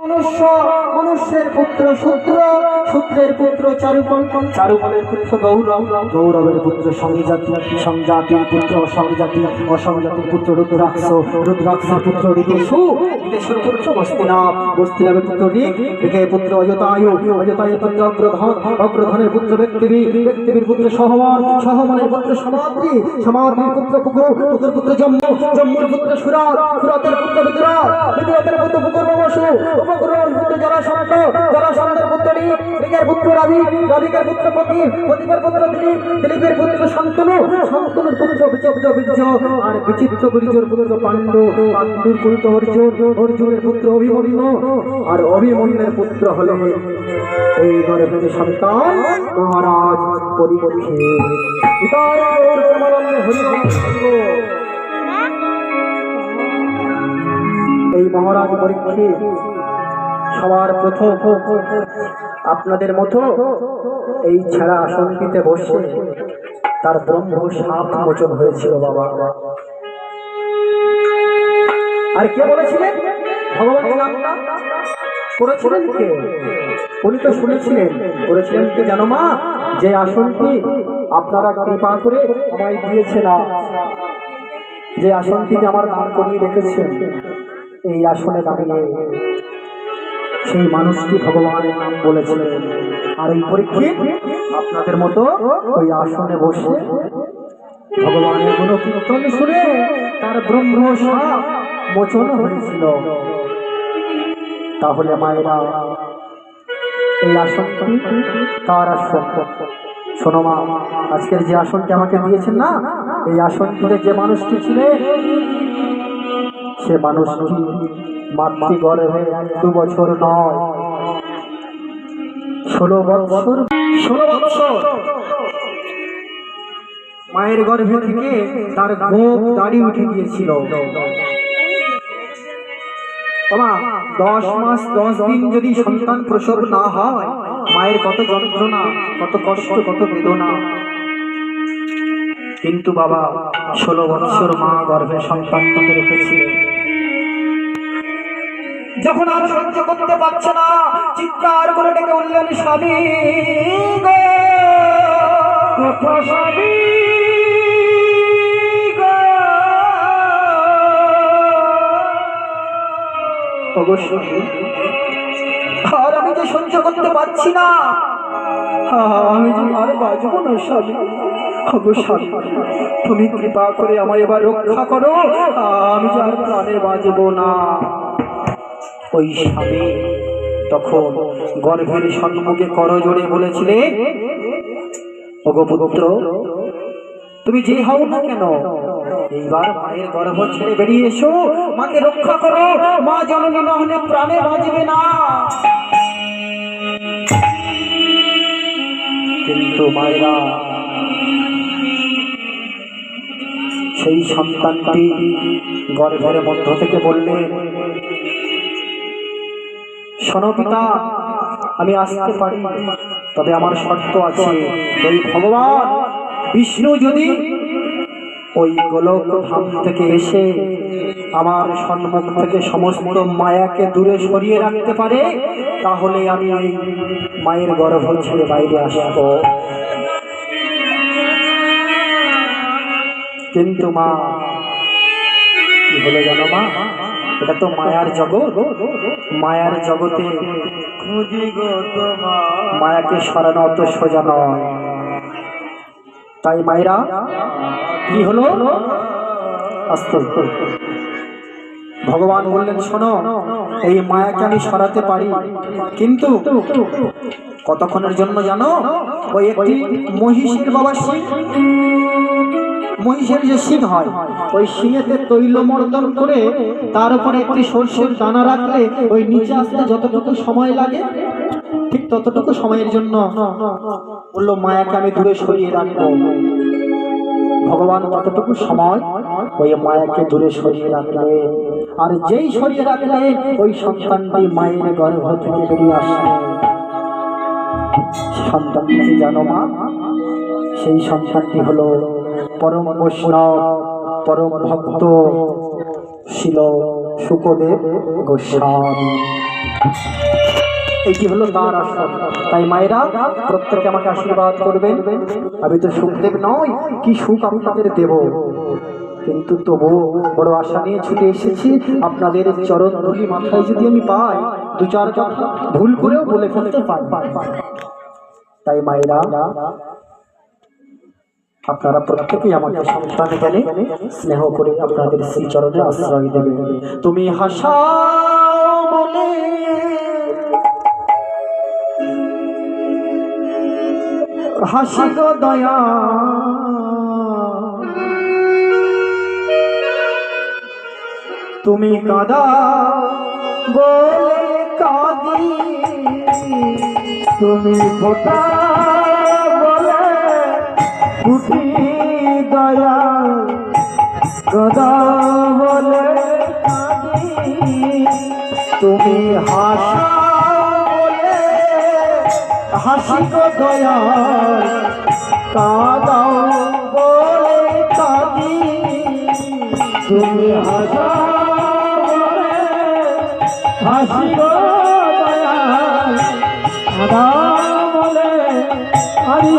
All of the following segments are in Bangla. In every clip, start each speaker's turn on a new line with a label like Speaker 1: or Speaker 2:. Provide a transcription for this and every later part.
Speaker 1: মনুষ্য, মনুষ্যের পুত্র সূত্র সূত্রের পুত্র চারুপল চারুপলের পুত্র গৌরব, গৌরবের পুত্র সংজাতি সংজাতির পুত্র অসংজাতি অসংজাতির পুত্র রুদ্রাক্ষ রুদ্রাক্ষের পুত্র ঋতেশু, ঋতেশুর পুত্র বস্তিনাভ বস্তিনাভের পুত্র ঋক পুত্র অযতায়ু, অযতায়ের পুত্র অগ্রধন, অগ্রধনের পুত্র ব্যক্তিবি, ব্যক্তিবীর পুত্র সহমান, সহমানের পুত্র সমাদ্রি সমাদ্রির পুত্র পুকুর পুকুর পুত্র জম্মু, জম্মুর পুত্র সুরাত, সুরাতের পুত্র বিদুরাত, বিদুরাতের পুত্র পুকুর ববসু উপকুরের পুত্র জরাসন্ধের পুত্র ঋক ঋকের পুত্র রাবি, রাবিকের পুত্র প্রদীপ, প্রদীপের পুত্র দিলীপ, দিলীপের পুত্র পুত্র বিচিত্র বীর্য আর বিচিত্র পুত্র পাণ্ডু, পাণ্ডুর পুত্র অর্জুন, অর্জুনের পুত্র অভিমন্যু আর অভিমন্যুর পুত্র হলো এই গর্ভের সন্তান মহারাজ পরিপক্ষে এই মহারাজ পরীক্ষে সবার প্রথম আপনাদের মতো এই ছাড়া আসনটিতে বসে তার ব্রহ্ম সাপ মোচন হয়েছিল, বাবা। আর কে বলেছিলেন? তো শুনেছিলেন। করেছিলেন কে, জানো মা, যে আসনটি আপনারা করে আমায় দিয়েছে না যে আমার দান করিয়ে রেখেছেন, এই আসনে দাঁড়িয়ে সেই মানুষটি ভগবানের নাম বলেছিলেন। আর এই পরীক্ষিত আপনাদের মতো ওই আসনে বসে ভগবানের গুণ কীর্তন শুনে তার ব্রহ্ম মোচন হয়েছিল। তাহলে মায়েরা, এই আসনটি তার আসন? শোনো মা, আজকের যে আসনটি আমাকে দিয়েছেন না, এই আসনটিতে যে মানুষটি ছিলেন সে মানুষটি মাতৃ গর্ভে দু বছর নয়। ষোলো বছর ষোলো বছর মায়ের গর্ভে থেকে তার গোপ দাড়ি উঠে গিয়েছিল। বাবা, দশ মাস, দশ দিন যদি সন্তান প্রসব না হয়, মায়ের কত যন্ত্রণা, কত কষ্ট, কত বেদনা। কিন্তু বাবা ষোলো বৎসর মা গর্ভে সন্তানটাকে রেখেছে। যখন আর সহ্য করতে পারছে না চিৎকার করে ডেকে উঠলেন স্বামী স্বামী অবশ্যই আর আমি যে সহ্য করতে পারছি না আমি আর বাঁচবো না স্বামী। অবশ্যই তুমি কৃপা করে আমায় এবার রক্ষা করো। আমি যে আর প্রাণে বাঁচবো না। ওই স্বামী তখন গর্ভের সম্মুখে করজোড়ে বলেছিলে পুত্র, তুমি যে হও না কেন, এইবার মায়ের গর্ভ ছেড়ে বেরিয়ে এসো। মাকে রক্ষা করো। মা জননী না হলে প্রাণে বাঁচবে না। কিন্তু মায়েরা সেই সন্তানটি গর্ভের মধ্য থেকে বললে, শোনো পিতা, আমি আসতে পারি, তবে আমার শর্ত আছে। ওই ভগবান, বিষ্ণু যদি ওই গোলক ধাম থেকে এসে আমার সম্মুখ থেকে সমস্ত মায়াকে দূরে সরিয়ে রাখতে পারে, তাহলে আমি এই মায়ের গর্ভ ছেড়ে বাইরে আসব। কিন্তু মা কি হলো জানো মা? এটা তো মায়ার জগৎ। মায়ার জগতে মায়াকে সরানো অত সোজা নয়। তাই মায়েরা কি হলো? আস্তে। ভগবান বললেন শোনো এই মায়াকে আমি সরাতে পারি কিন্তু কতক্ষণের জন্য জানো? ওই একটি মহিষের বাবা মহিষের যে সিং হয়, ওই সিংয়েতে তৈল মর্দন করে তার উপরে একটি সর্ষের দানা রাখলে ওই নিচে আসতে যতটুকু সময় লাগে, ঠিক ততটুকু সময়ের জন্য বলল, মায়াকে আমি দূরে সরিয়ে রাখব। ভগবান কতটুকু সময় ওই মায়াকে দূরে সরিয়ে রাখলে। আর যেই সরিয়ে রাখলে, ওই সন্তানটি মায়ের গর্ভ থেকে বেরিয়ে আসে। সন্তানটি জানো মা, সেই সন্তানটি হলো পরম বৈষ্ণব, পরম ভক্ত ছিল সুখদেব গোস্বামী। এইটি হলো তার আসন তাই মায়েরা প্রত্যেকে আমাকে আশীর্বাদ করবেন। আমি তো সুখদেব নয় কি সুখ আপনাদের দেব? কিন্তু তবু বড় আশা নিয়ে ছুটে এসেছি। আপনাদের চরণ ধুলি মাথায় যদি আমি পাই, দু চার কথা ভুল করেও বলে ফেলতে পারি। তাই মায়েরা আপনারা প্রত্যেকেই আমাকে সন্তান জ্ঞানে স্নেহ করে আপনাদের শ্রী চরণে আশ্রয় দেবে তুমি হাসা বলে হাসি গো দয়া। তুমি কাদা বলে কাঁদি। তুমি ফোটা বলে ফুটি দয়া কাদা। বলে তুমি হাসা বলে, হাসি গো দয়া কাদাও বলে কাঁদি। তুমি বলে, হাসি দয়া কাদাও বলে আরে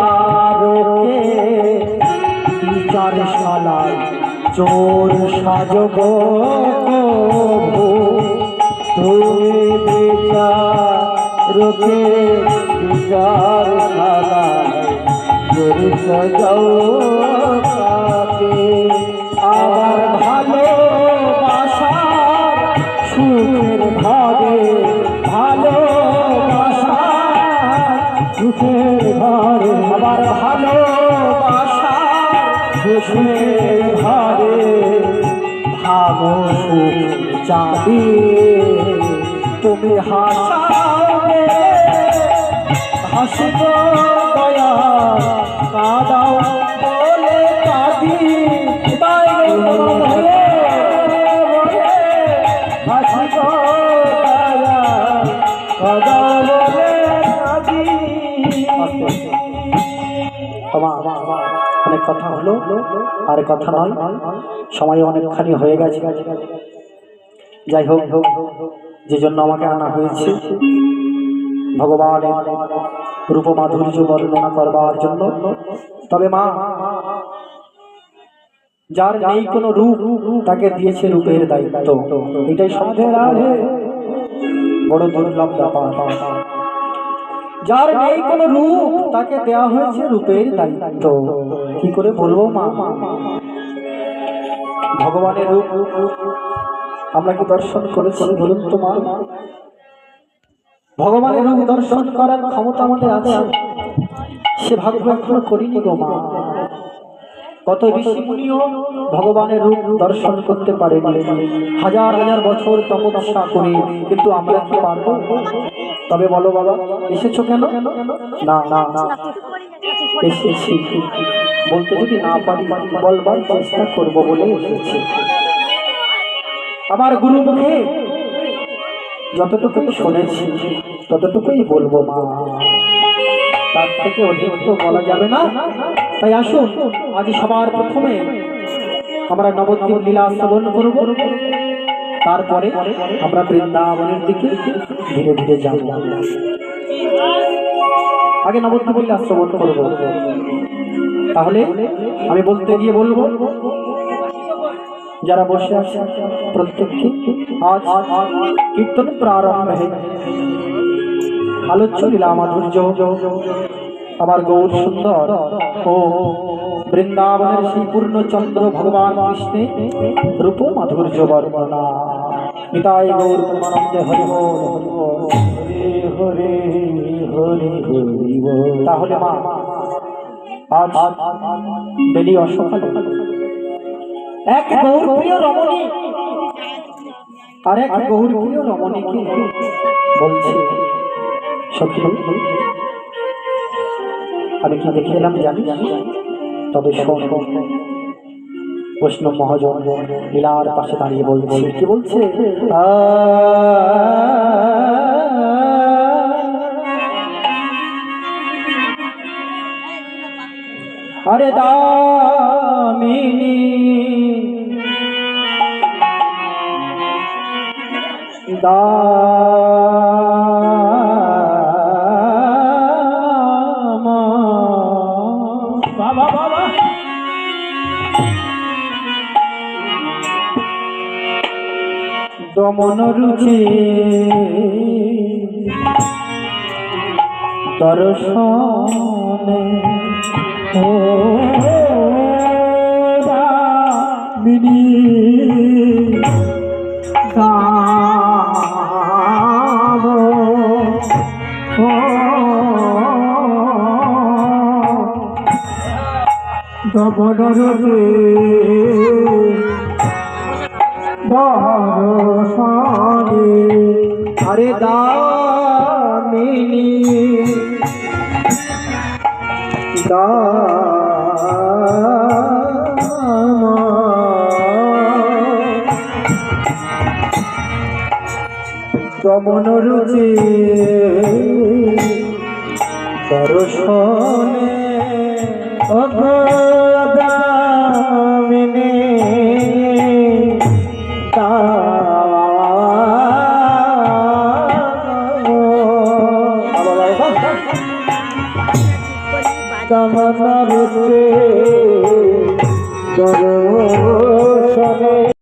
Speaker 1: বিচারকে বিচার শালায় চোর সাজব
Speaker 2: তুমি বিচারকে বিচার নালায় গরু সাজাও কাকে?
Speaker 1: আমার সুখের ঘরে ভালোবাসার সুখের ঘরে আবার ভালোবাসা সুখের ঘরে ভাবো সুখ চাবি তুমি হাসাবে হাসিব দয়া কাদাও অনেক কথা হলো, আর কথা নয়, সময় অনেকখানি হয়ে গেছে। যাই হোক হোক যে জন্য আমাকে আনা হয়েছে, ভগবানের রূপ মাধুর্য বর্ণনা করবার জন্য। তবে মা, যার নেই কোনো রূপ, তাকে দিয়েছে রূপের দায়িত্ব। এটাই আড়ে। বড় দুর্লভ ব্যাপার। যার নেই কোনো রূপ, তাকে দেয়া হয়েছে রূপের দায়িত্ব। কি করে বলব মা? ভগবানের রূপ আমরা কি দর্শন করেছি বলুন তো মা? ভগবানের রূপ দর্শন করার ক্ষমতা আমাদের আছে? সে ভাগ্য এখনও করিনি গো মা। কত ঋষি মুনিও ভগবানের রূপ দর্শন করতে পারেনি। হাজার হাজার বছর তপস্যা করে, কিন্তু আমরা কি পারব? তবে বলো বাবা, এসেছ কেন? না না না। এসেছি। বলতে যদি না পারি, বলবার চেষ্টা করব বলে এসেছি। আমার গুরু মুখে যতটুকু শুনেছি, ততটুকুই বলব মা। তার থেকে অধিক তো বলা যাবে না। তাই আসুন, আজ সবার প্রথমে আমরা নবদ্বীপ লীলা শ্রবণ করব। তারপরে আমরা বৃন্দাবনের দিকে ধীরে ধীরে যাব। আগে নবদ্বীপ লীলা শ্রবণ করব। তাহলে আমি বলতে গিয়ে বলব, যারা বসে আছে প্রত্যেককে আজ কীর্তন প্রারম্ভে আলোচ্য লীলা মাধুর্য আমার গৌর সুন্দর ও বৃন্দাবনের সেই পূর্ণচন্দ্র ভগবান কৃষ্ণে রূপ মাধুর্য বর্ণনা। নিতাই গৌর প্রেমানন্দে হরি হরি
Speaker 2: হরে হরে
Speaker 1: তাহলে মা, আজ বেলি অসকালে এক গৌরপ্রিয় রমণী, আর এক গৌরপ্রিয় রমণীকে বলছে, সখী, আমি কি দেখে এলাম জানি তবে শোন বৈষ্ণব মহাজন লীলার পাশে দাঁড়িয়ে বলছে কি বলছে? আরে দামিনী দাম দমন রুচি। দর্শনে ও দামিনী গাব। ও দবদরতে দর্শনে আরে দামিনী। দমন রুচি। দর্শনে অগদামিনী কামনা রুচি দর্শনে